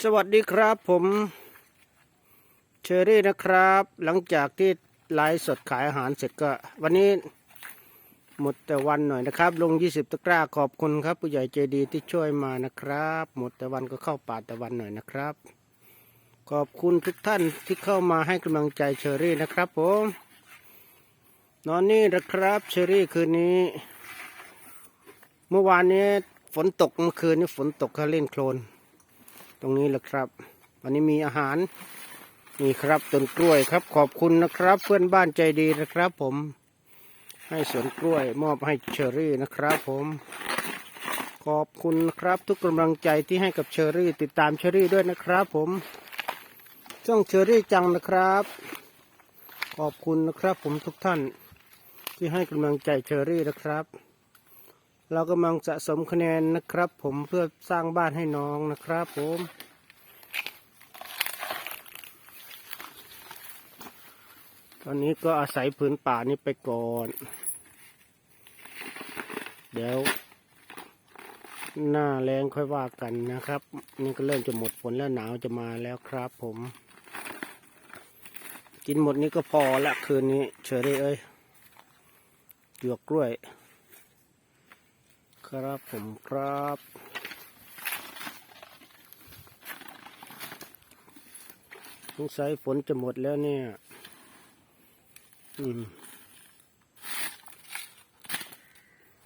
สวัสดีครับผมเชอรี่นะครับ หลังจากที่ไลฟ์สดขายอาหารเสร็จก็ วันนี้หมดแต่วันหน่อยนะครับ ลง 20 ตะกร้าขอบคุณครับ ผู้ใหญ่ใจดีที่ช่วยมานะครับ หมดแต่วันก็เข้าป่าแต่วันหน่อยนะครับ ขอบคุณทุกท่านที่เข้ามาให้กำลังใจเชอรี่นะครับผมนอนนี่นะครับเชอรี่คืนนี้ เมื่อวานนี้ฝนตกเมื่อคืนนี้ฝนตกเขาเล่นโคลน ตรงนี้แหละครับ วันนี้มีอาหารนี่ครับต้นกล้วยครับขอบคุณนะครับ เพื่อนบ้านใจดีนะครับ ผมให้สวนกล้วยมอบให้เชอรี่นะครับ ผมขอบคุณครับ ทุกกำลังใจที่ให้กับเชอรี่ ติดตามเชอรี่ด้วยนะครับ ผมช่องเชอรี่จังนะครับ ขอบคุณนะครับ ผมทุกท่านที่ให้กำลังใจเชอรี่นะครับ เรากำลังสะสมคะแนนนะครับ ผมเพื่อสร้างบ้านให้น้องนะครับผมตอนนี้ก็อาศัยผืนป่านี้ไปก่อน เดี๋ยว หน้าแรงค่อยว่ากันนะครับ นี่ก็เริ่มจะหมดฝนแล้วหนาวจะมาแล้วครับผม กินหมดนี้ก็พอละคืนนี้เฉยเลยเอ้ยหยวกกล้วย ครับผมครับ สงสัยฝนจะหมดแล้วเนี่ย อืม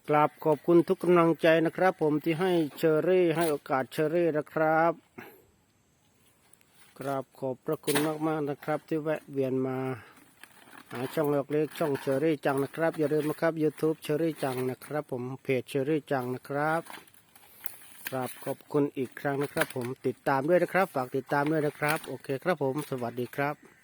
กราบขอบคุณทุกกำลังใจนะครับ ผมที่ให้เชอรี่ให้โอกาสเชอรี่นะครับกราบขอบพระคุณมากๆนะครับที่แวะเวียนมา หาช่องเล็กๆช่องเชอรี่จังนะครับ อย่าลืมนะครับ YouTube เชอรี่จังนะครับ ผมเพจเชอรี่จังนะครับกราบขอบคุณอีกครั้งนะครับ ผมติดตามด้วยนะครับ ฝากติดตามด้วยนะครับ โอเคครับผม สวัสดีครับ